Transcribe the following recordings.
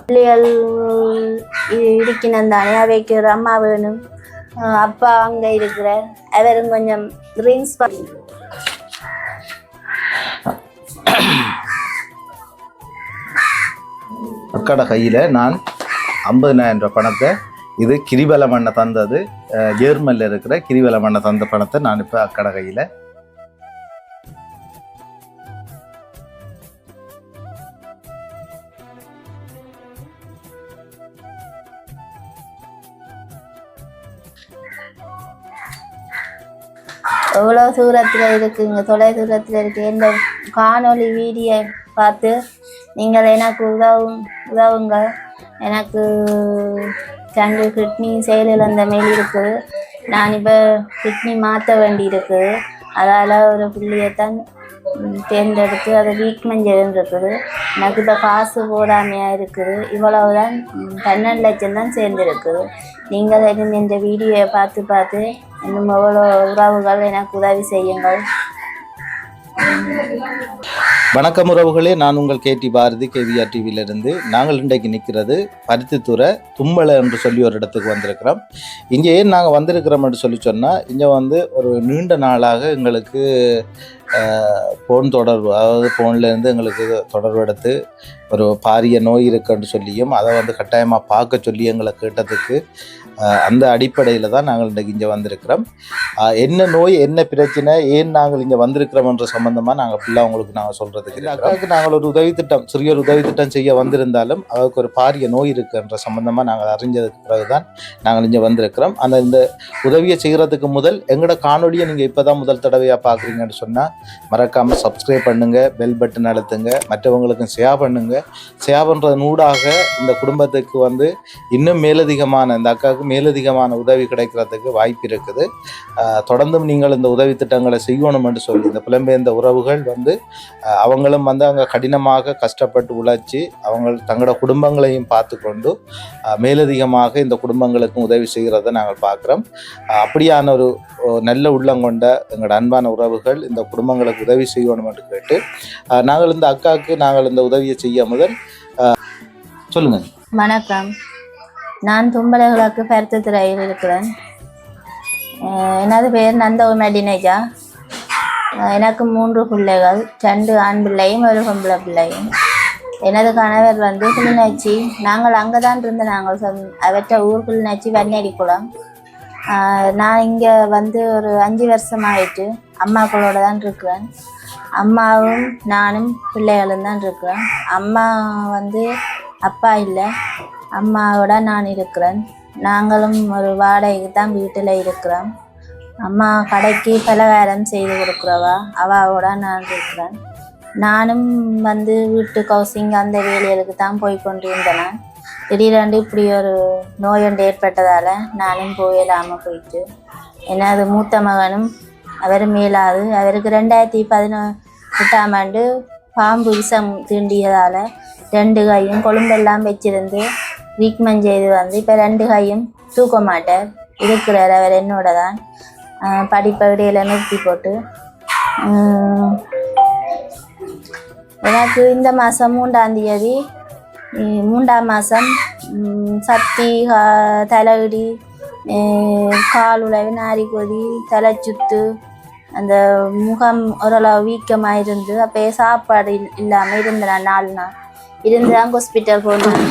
பிள்ளைகள் இருக்கணும் தானே அவைக்கு ஒரு அம்மா வேணும். அப்பா அங்கே இருக்கிறார் அவரும் கொஞ்சம் ட்ரிங்க்ஸ் அக்கட கையில் நான் ஐம்பதினாயிரம் ரூபாய் பணத்தை. இது கிரிவல மண்ணை தந்தது. அஹ், இருக்கிற கிரிவல மண்ணை தந்த பணத்தை நான் இப்போ அக்கட கையில் எவ்வளோ தூரத்தில் இருக்குங்க? தொலை தூரத்தில் இருக்கு. இந்த காணொளி வீடியோ பார்த்து நீங்கள் எனக்கு உதவும் உதவுங்க எனக்கு ரெண்டு கிட்னி செயலிழந்த மாரி இருக்குது நான் இப்போ கிட்னி மாற்ற வேண்டி இருக்குது அதால் ஒரு புள்ளியைத்தான் தான் தேர்ந்தெடுத்து அதை ட்ரீட்மெண்ட் இருக்குது. எனக்கு இப்போ காசு போடாமையாக இருக்குது. இவ்வளவுதான் தான் பன்னெண்டு லட்சம் தான் சேர்ந்துருக்குது. நீங்கள் இன்னும் இந்த வீடியோவை பார்த்து பார்த்து இன்னும் எவ்வளோ உறவுகள் எனக்கு உதவி செய்யுங்கள். வணக்கம் உறவுகளே நான் உங்கள் கேடி பாரதி கேவிஆர் டிவியிலிருந்து. நாங்கள் இன்றைக்கு நிற்கிறது பருத்தித்துறை தும்மலை என்று சொல்லி ஒரு இடத்துக்கு வந்திருக்கிறோம். இங்கே ஏன் நாங்கள் வந்திருக்கிறோம் என்று சொல்லி சொன்னால் இங்கே வந்து ஒரு நீண்ட நாளாக எங்களுக்கு ஃபோன் தொடர்பு அதாவது ஃபோன்லேருந்து எங்களுக்கு தொடர்பு எடுத்து ஒரு பாரிய நோய் இருக்குன்னு சொல்லியும் அதை வந்து கட்டாயமாக பார்க்க சொல்லி எங்களை கேட்டதுக்கு அந்த அடிப்படையில் தான் நாங்கள் இன்றைக்கு இங்கே வந்திருக்கிறோம். என்ன நோய் என்ன பிரச்சனை ஏன் நாங்கள் இங்கே வந்திருக்கிறோம்ன்ற சம்பந்தமாக நாங்கள் ஃபுல்லாக உங்களுக்கு நாங்கள் சொல்கிறதுக்கு அக்காவுக்கு நாங்கள் ஒரு உதவி திட்டம் சிறிய ஒரு உதவி திட்டம் செய்ய வந்திருந்தாலும் அவருக்கு ஒரு பாரிய நோய் இருக்குன்ற சம்பந்தமாக நாங்கள் அறிஞ்சதுக்கு பிறகு தான் நாங்கள் இங்கே வந்திருக்கிறோம். அந்த இந்த உதவியை செய்கிறதுக்கு முதல் எங்களோட காணொலியை நீங்கள் இப்போ தான் முதல் தடவையாக பார்க்குறீங்கன்னு சொன்னால் மறக்காமல் சப்ஸ்கிரைப் பண்ணுங்கள் பெல் பட்டன் அழுத்துங்க மற்றவங்களுக்கும் ஷேர் பண்ணுங்க. ஷேர் பண்ணுறது நூடாக இந்த குடும்பத்துக்கு வந்து இன்னும் மேலதிகமான இந்த அக்காவுக்கு மேலதிகமான உதவி கிடைக்கிறதுக்கு வாய்ப்பு இருக்குது. தொடர்ந்தும் நீங்கள் இந்த உதவி திட்டங்களை செய்யணும் என்று சொல்லி இந்த புலம்பெயர்ந்த உறவுகள் வந்து அவங்களும் வந்து அங்கே கடினமாக கஷ்டப்பட்டு உழைச்சி அவங்க தங்களோட குடும்பங்களையும் பார்த்து கொண்டு மேலதிகமாக இந்த குடும்பங்களுக்கும் உதவி செய்கிறத நாங்கள் பார்க்குறோம். அப்படியான ஒரு நல்ல உள்ளம் கொண்ட எங்களோட அன்பான உறவுகள் இந்த குடும்பங்களுக்கு உதவி செய்யணும் என்று கேட்டு நாங்கள் இந்த அக்காவுக்கு நாங்கள் இந்த உதவியை செய்ய முதல் சொல்லுங்கள் சொல்லுங்க. வணக்கம். நான் தும்பலகுலாக்கு பருத்தத்துறையில் இருக்கிறேன். எனது பெயர் நந்த டினேஜா எனக்கு மூன்று பிள்ளைகள் ரெண்டு ஆண் பிள்ளையும் ஒரு பொம்பளை பிள்ளையும். எனது கணவர் வந்து கிளிநொச்சி. நாங்கள் அங்கே தான் இருந்து நாங்கள் சொந்த அவற்ற ஊர் கிளிநொச்சி வன்னேரி குளம் நான் இங்கே வந்து ஒரு அஞ்சு வருஷம் ஆயிட்டு அம்மாக்களோட தான் இருக்கிறேன். அம்மாவும் நானும் பிள்ளைகளும் தான் இருக்கிறேன். அம்மா வந்து அப்பா இல்லை. அம்மாவோட நான் இருக்கிறேன். நாங்களும் ஒரு வாடகைக்கு தான் வீட்டில் இருக்கிறோம். அம்மா கடைக்கு பலகாரம் செய்து கொடுக்குறவா? அவாவோட நான் இருக்கிறேன். நானும் வந்து வீட்டு கவுசிங் அந்த வேலைகளுக்கு தான் போய் கொண்டு இருந்தேன் திடீரென்று இப்படி ஒரு நோய் ஒன்று ஏற்பட்டதால் நானும் போயிடாமல் போயிட்டு எனது மூத்த மகனும் அவர் மேலாது அவருக்கு ரெண்டாயிரத்தி பதினொ எட்டாம் ஆண்டு பாம்பு விஷம் தீண்டியதால் ரெண்டு கையும் கொழும்பெல்லாம் வச்சிருந்து ட்ரீட்மெண்ட் செய்து வந்து இப்போ ரெண்டு கையும் தூக்க மாட்டார். இருக்கிறார் அவர் என்னோட தான் ஆஹ் படிப்பை இடையில நிறுத்தி போட்டு. எனக்கு இந்த மாதம் மூன்றாம் தேதி மூன்றாம் மாதம் சத்தி கா- தலையிடி கால் உழவு நாரிக்கொதி தலைச்சுத்து தலை சுத்து அந்த முகம் ஓரளவு வீக்கமாக இருந்து அப்போ சாப்பாடு இல்லாமல் இருந்தேன் நாலு நாள் இருந்து அங்கே ஹாஸ்பிட்டல் போனேன்.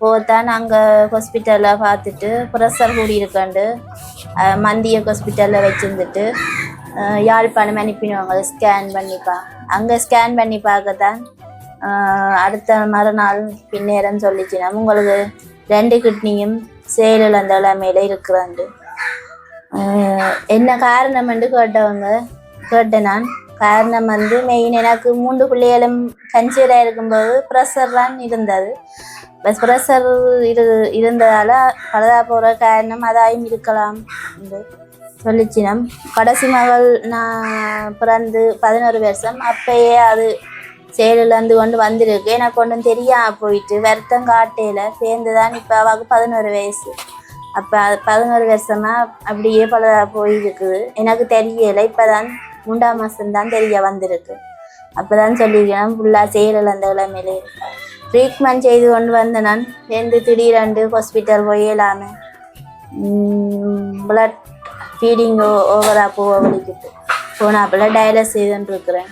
போத்தான் அங்கே ஹாஸ்பிட்டலில் பார்த்துட்டு ப்ரெஷர் கூடியிருக்காண்டு மந்திய ஹாஸ்பிட்டலில் வச்சுருந்துட்டு யாழ்ப்பாணம் அனுப்பிடுவாங்க ஸ்கேன் பண்ணிப்பா அங்கே ஸ்கேன் பண்ணி பார்க்கத்தான் தான் அடுத்த மறுநாள் பின்னேறன்னு சொல்லிச்சுனா உங்களுக்கு ரெண்டு கிட்னியும் செயலிழந்த நிலைமையில இருக்கிறாண்டு. என்ன காரணம் என்று கேட்டவங்க கேட்டேன் நான். காரணம் வந்து மெயின் எனக்கு மூன்று பிள்ளைகளும் கன்சீவராக இருக்கும்போது ப்ரெஷர் தான் இருந்தது. பஸ் ப்ரெஷர் இரு இருந்ததால் பழுதா போகிற காரணம் அதாயும் இருக்கலாம் என்று சொல்லிச்சினம் கடைசி மகள் நான் பிறந்து பதினோரு வருஷம் அப்பயே அது செயலிழந்து கொண்டு வந்திருக்கு. எனக்கு ஒன்றும் தெரியாம போயிட்டு வருத்தம் காட்டையில் சேர்ந்து தான் இப்போ அவளுக்கு பதினோரு வயசு. அப்போ பதினோரு வருஷமா அப்படியே பல போயிருக்குது. எனக்கு தெரியலை இப்போ தான் மூன்றாம் மாதம்தான் தெரிய வந்திருக்கு. அப்பதான் சொல்லியிருக்கேன் ஃபுல்லாக செயலில் அந்த கிழமையிலே ட்ரீட்மெண்ட் செய்து கொண்டு வந்த நான் சேர்ந்து திடீரெண்டு ஹாஸ்பிட்டல் போய் இல்லாமல் பிளட் ஃபீடிங் ஓவராக போக வலிக்கிட்டு போனாப்பில் டயலஸ் செய்துன்ட்ருக்கிறேன்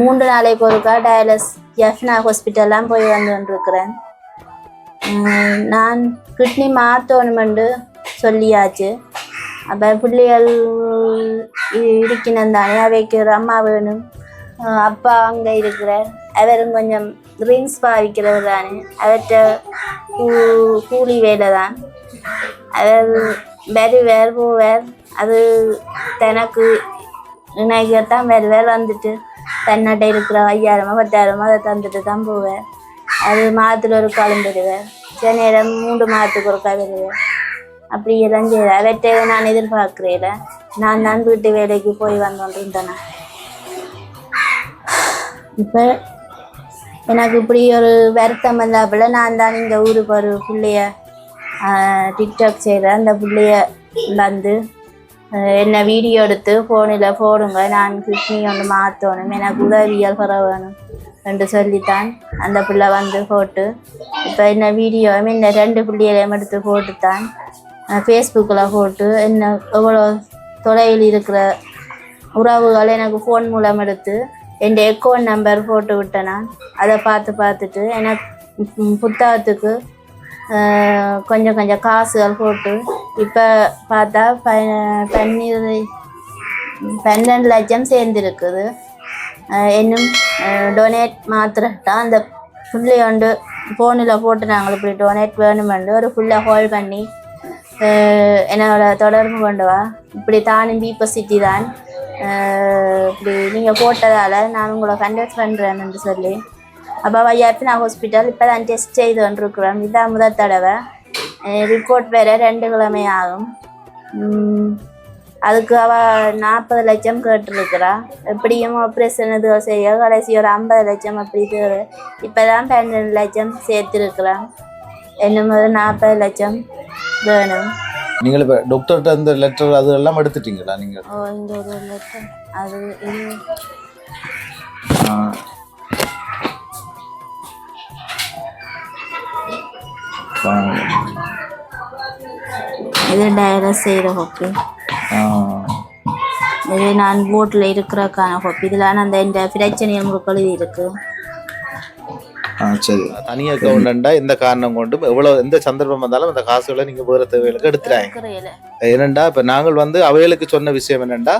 மூன்று நாளைக்கு ஒருக்கா டயலஸ் எஃப்னா ஹாஸ்பிட்டல்லாம் போய் வந்துருக்கிறேன் நான் கிட்னி மாற்றணுமெண்டு சொல்லியாச்சு. அப்போ பிள்ளைகள் இருக்கணும் தானே. அவைக்கு அம்மா வேணும். அப்பா அங்கே இருக்கிறார். அவரும் கொஞ்சம் ரிங்ஸ் பாவிக்கிறவர் தானே. அவர்கிட்ட கூ கூலி வேலை தான். அவர் வருவார் போவார். அது தனக்கு விநாயகர் தான் வேறு வேறு வந்துட்டு தன்னாட்ட இருக்கிற ஐயாயிரமோ பத்தாயிரமோ அதை தந்துட்டு தான் போவேன் அது மாதத்தில் ஒரு காலம் பெறுவேன் சில நேரம் மூன்று மாதத்துக்கு ஒருக்கா வருவார் அப்படி எல்லாம் செய்வார் அவற்றை நான் எதிர்பார்க்குறேன் நான் தான் வீட்டு வேலைக்கு போய் வந்தோன்றிருந்தேன். இப்போ எனக்கு இப்படி ஒரு வருத்தம் வந்தாப்புல நான் தான் இந்த ஊருக்கு ஒரு பிள்ளைய டிக்டாக் செய்கிறேன் அந்த பிள்ளைய வந்து என்னை வீடியோ எடுத்து ஃபோனில் போடுங்க. நான் கிட்னி ஒன்று மாற்றணும் எனக்கு உதவியால் பரவணும் வேணும். என்று சொல்லித்தான். அந்த பிள்ளை வந்து போட்டு இப்போ என்ன வீடியோ இந்த ரெண்டு பிள்ளைகளையும் எடுத்து போட்டுத்தான். ஃபேஸ்புக்கில் போட்டு என்ன எவ்வளோ தொலைவில் இருக்கிற உறவுகள் எனக்கு ஃபோன் மூலம் எடுத்து என் அக்கௌண்ட் நம்பர் போட்டு விட்டேனா அதை பார்த்து பார்த்துட்டு எனக்கு புத்தகத்துக்கு கொஞ்சம் கொஞ்சம் காசுகள் போட்டு இப்போ பார்த்தா ப பன்னீர் பன்னெண்டு லட்சம் சேர்ந்துருக்குது. இன்னும் டொனேட் மாத்திரட்டா அந்த ஃபுல்லை வந்து ஃபோனில் போட்டு நாங்கள் இப்படி டொனேட் வேணுமென்று ஒரு ஃபுல்லாக ஹோல் பண்ணி என்னோட தொடர்பு கொண்டு வா இப்படி தானும் பீப்போ சிட்டி தான். இப்படி நீங்கள் போட்டதால் நான் உங்களை கண்டக்ட் பண்ணுறேன்னு சொல்லி. அப்போ வையாப்பி நான் ஹாஸ்பிட்டல் இப்போ தான் டெஸ்ட் செய்து வந்துருக்குறேன் இதான் முதல் தடவை. ரிப்போர்ட் வேறு ரெண்டு கிழமை ஆகும் உம், அதுக்கு அவ நாற்பது லட்சம் கேட்டிருக்கிறா. எப்படியும் ஆப்ரேஷன் இது செய்ய கடைசி ஒரு ஐம்பது லட்சம் அப்படி தேவை இப்போ தான் பன்னெண்டு லட்சம் சேர்த்துருக்குறான் இன்னும் ஒரு நாற்பது லட்சம் வேணும். நீங்கள் இப்போ டாக்டர்கிட்ட இந்த லெட்டர் அது எல்லாம் எடுத்துட்டீங்களா நீங்கள்? ஓ இந்த ஒரு லட்சம் அது இது. இது டயலஸ் செய்கிற ஹோப்பி இது நான் போட்டில் இருக்கிறக்கான ஹோப்பி இதில் அந்த இந்த பிரச்சனையை முழுக்க எழுதி இருக்கு. ஆ சரி. தனி அக்கௌண்டா எந்த காரணம் கொண்டும் எவ்வளோ எந்த சந்தர்ப்பம் வந்தாலும் அந்த காசுகளை நீங்கள் வேறு தேவைகளுக்கு எடுத்துறாங்க. என்னண்டா இப்போ நாங்கள் வந்து அவைகளுக்கு சொன்ன விஷயம் என்னண்டா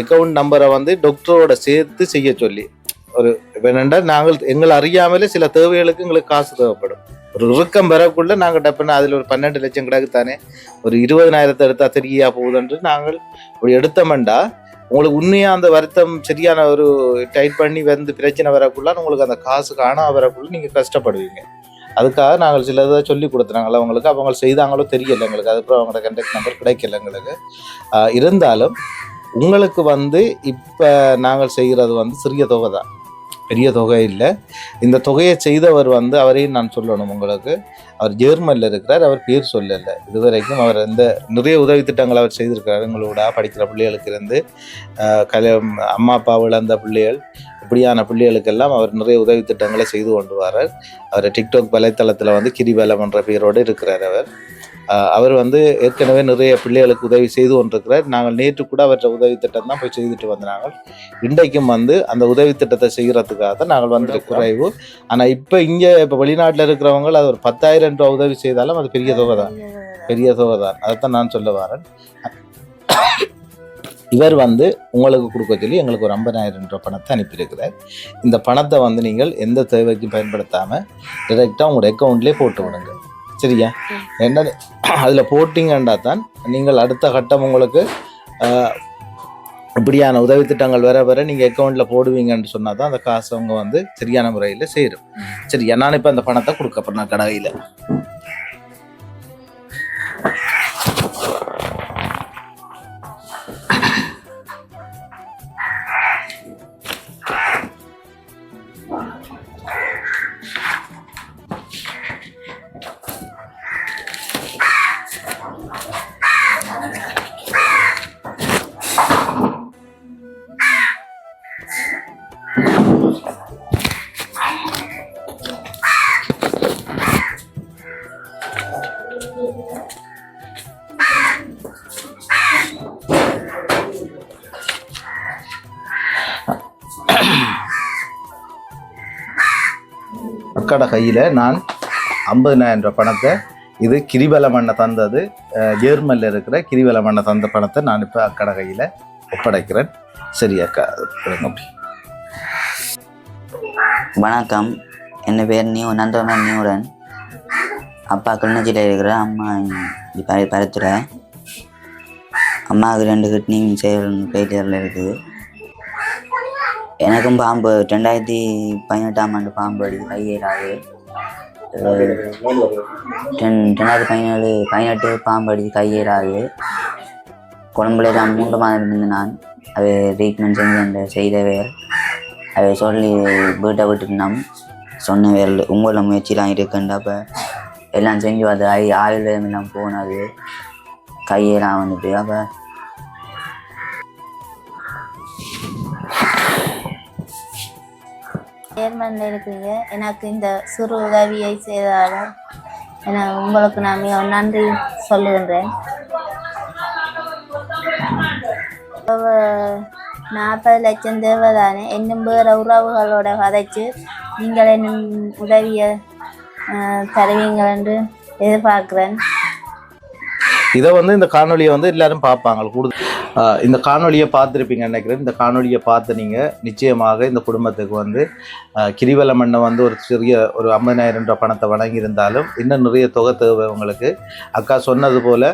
அக்கௌண்ட் நம்பரை வந்து டாக்டரோட சேர்த்து செய்ய சொல்லி. ஒரு என்னண்டா நாங்கள் எங்களை அறியாமலே சில தேவைகளுக்கு எங்களுக்கு காசு தேவைப்படும். ஒரு இறுக்கம் பெறக்குள்ள நாங்கள் டப்புன்னு அதில் ஒரு பன்னெண்டு லட்சம் கிடக்கு தானே ஒரு இருபதனாயிரத்தை எடுத்தா தெரியா போகுதுன்று நாங்கள் இப்படி எடுத்தோம்டா உங்களுக்கு உண்மையாக அந்த வருத்தம் சரியான ஒரு டைட் பண்ணி வந்து பிரச்சனை வரக்குள்ள உங்களுக்கு அந்த காசு காணாம வரக்குள்ள நீங்கள் கஷ்டப்படுவீங்க. அதுக்காக நாங்கள் சில இதை சொல்லி கொடுத்துறாங்களா அவங்களுக்கு அவங்க செய்தாங்களோ தெரியல எங்களுக்கு. அதுக்கப்புறம் அவங்களோட கண்டக்ட் நம்பர் கிடைக்கல எங்களுக்கு. இருந்தாலும் உங்களுக்கு வந்து இப்போ நாங்கள் செய்கிறது வந்து சிறிய தொகை தான் பெரிய தொகை இல்லை. இந்த தொகையை செய்தவர் வந்து அவரையும் நான் சொல்லணும் உங்களுக்கு. அவர் ஜெர்மனில் இருக்கிறார் அவர் பேர் சொல்லலை. இதுவரைக்கும் அவர் இந்த நிறைய உதவி திட்டங்கள் அவர் செய்திருக்கிறார். எங்களோட படிக்கிற பிள்ளைகளுக்கு இருந்து ஆஹ் கல அம்மா அப்பா இழந்த பிள்ளைகள் இப்படியான பிள்ளைகளுக்கெல்லாம் அவர் நிறைய உதவி திட்டங்களை செய்து கொண்டு வரார் அவர் டிக்டாக் வலைத்தளத்தில் வந்து கிரிவேலம் என்ற பெயரோடு இருக்கிறார் அவர். அவர் வந்து ஏற்கனவே நிறைய பிள்ளைகளுக்கு உதவி செய்து கொண்டிருக்கிறார். நாங்கள் நேற்று கூட அவற்றை உதவி திட்டம் தான் போய் செய்துட்டு வந்தாங்க இன்றைக்கும் வந்து அந்த உதவி திட்டத்தை செய்கிறதுக்காக தான் நாங்கள் வந்து குறைவு. ஆனால் இப்போ இங்கே இப்போ வெளிநாட்டில் இருக்கிறவங்க அது ஒரு பத்தாயிரம் ரூபா உதவி செய்தாலும் அது பெரிய தொகை தான். பெரிய தொகை தான். அதைத்தான் நான் சொல்ல வரேன். இவர் வந்து உங்களுக்கு கொடுக்க சொல்லி எங்களுக்கு ஒரு ஐம்பதாயிரம் ரூபாய் பணத்தை அனுப்பியிருக்கிறார். இந்த பணத்தை வந்து நீங்கள் எந்த தேவைக்கும் பயன்படுத்தாமல் டைரெக்டாக உங்களோட அக்கௌண்ட்லேயே போட்டு விடுங்க. சரியா? என்ன அதில் போட்டிங்கண்டா தான். நீங்கள் அடுத்த கட்டம் உங்களுக்கு இப்படியான உதவி திட்டங்கள் வர வர நீங்கள் அக்கௌண்ட்டில் போடுவீங்கன்னு சொன்னால் தான் அந்த காசு அவங்க வந்து சரியான முறையில் சேரும். சரியா? நான் இப்போ அந்த பணத்தை கொடுக்க போறேன் கடையில். அக்காட கையில் நான் ஐம்பதினாயிரம் ரூபாய் பணத்தை இது கிரிவல மண்ணை தந்தது. அஹ், ஜேர்மனில் இருக்கிற கிரிவல மண்ணை தந்த பணத்தை நான் இப்போ அக்கட கையில் ஒப்படைக்கிறேன். சரி அக்கா அப்படி. வணக்கம். என் பேர் நியூ நந்தவன் நியூரன் அப்பா கிளிநொச்சியில் இருக்கிற அம்மா இங்கே அம்மாவுக்கு ரெண்டு கிட்னி செயல் ஃபெயிலியரில் இருக்குது. எனக்கும் பாம்பு. ரெண்டாயிரத்தி பதினெட்டாம் ஆண்டு பாம்பு அடி கையேறாது ரெண்டாயிரத்தி பதினேழு பதினெட்டு பாம்பு அடித்து கையேறாது குழம்புல தான் மூன்று மாதம் இருந்து நான் அது ட்ரீட்மெண்ட் செஞ்சு அந்த செய்த வேர். அதை சொல்லி வீட்டை விட்டுருந்தோம் சொன்ன வேல் உங்களோட முயற்சிலாம் இருக்குண்டு அப்போ எல்லாம் செஞ்சு அது ஆயுள் எல்லாம் போனது. கையெல்லாம் வந்துட்டு அப்போ ஜெர்மனில் இருக்கிறீங்க எனக்கு இந்த சிறு உதவியை செய்தால் என உங்களுக்கு நான் மிக நன்றி சொல்லுகின்றேன். நாற்பது லட்சம் தேவைதானே இன்னும் வேறு உறவுகளோட வதைச்சு நீங்கள் என்னும் உதவியை தருவீங்கள் என்று எதிர்பார்க்குறேன். இதை வந்து இந்த காணொலியை வந்து எல்லாரும் பார்ப்பாங்க கூடுதல் இந்த காணொலியை பார்த்துருப்பீங்க நினைக்கிறேன். இந்த காணொலியை பார்த்து நீங்கள் நிச்சயமாக இந்த குடும்பத்துக்கு வந்து கிரிவல மண்ணை வந்து ஒரு சிறிய ஒரு ஐம்பதாயிரம் ரூபாய் பணத்தை வழங்கியிருந்தாலும் இன்னும் நிறைய தொகை தேவை உங்களுக்கு. அக்கா சொன்னது போல்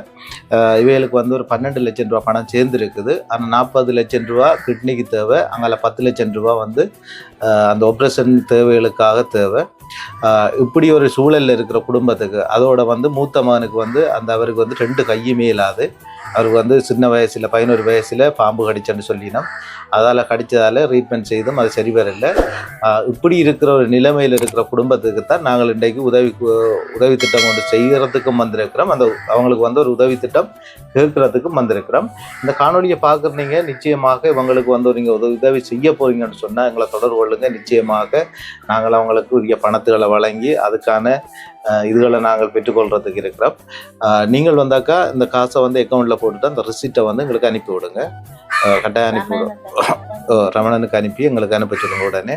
இவைகளுக்கு வந்து ஒரு பன்னெண்டு லட்சம் ரூபா பணம் சேர்ந்துருக்குது. ஆனால் நாற்பது லட்சம் ரூபா கிட்னிக்கு தேவை. அங்கே பத்து லட்சம் ரூபா வந்து அந்த ஆப்ரேஷன் தேவைகளுக்காக தேவை. இப்படி ஒரு சூழலில் இருக்கிற குடும்பத்துக்கு அதோட வந்து மூத்த மகனுக்கு வந்து அந்த அவருக்கு வந்து ரெண்டு கையுமே இல்லாது அவருக்கு வந்து சின்ன வயசில் பதினோரு வயசில் பாம்பு கடிச்சேன்னு சொல்லினோம். அதால் கடித்ததால் ட்ரீட்மெண்ட் செய்தும் அது சரி வரல இப்படி இருக்கிற ஒரு நிலைமையில் இருக்கிற குடும்பத்துக்கு தான் நாங்கள் இன்றைக்கு உதவி உதவி திட்டம் கொண்டு செய்கிறதுக்கும் வந்திருக்கிறோம். அந்த அவங்களுக்கு வந்து ஒரு உதவி திட்டம் கேட்கறதுக்கும் வந்திருக்கிறோம். இந்த காணொலியை பார்க்குறீங்க நிச்சயமாக இவங்களுக்கு வந்து நீங்கள் உதவி உதவி செய்ய போறீங்கன்னு சொன்னால் எங்களை தொடர்பு கொள்ளுங்கள் நிச்சயமாக நாங்கள் அவங்களுக்கு உரிய பணத்துகளை வழங்கி அதுக்கான இதுகளை நாங்கள் பெற்றுக்கொள்கிறதுக்கு இருக்கிறோம். நீங்கள் வந்தாக்கா இந்த காசை வந்து அக்கௌண்ட்டில் போட்டுட்டு அந்த ரிசிப்டை வந்து எங்களுக்கு அனுப்பி விடுங்க கட்டாயம் அனுப்பி ரமணனுக்கு அனுப்பி எங்களுக்கு அனுப்ப சொல்லுங்க உடனே.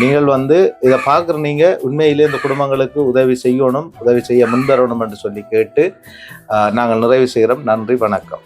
நீங்கள் வந்து இதை பார்க்குற நீங்கள் உண்மையிலே இந்த குடும்பங்களுக்கு உதவி செய்யணும் உதவி செய்ய முன்வரணும் என்று சொல்லி கேட்டு நாங்கள் நிறைவு செய்கிறோம். நன்றி வணக்கம்.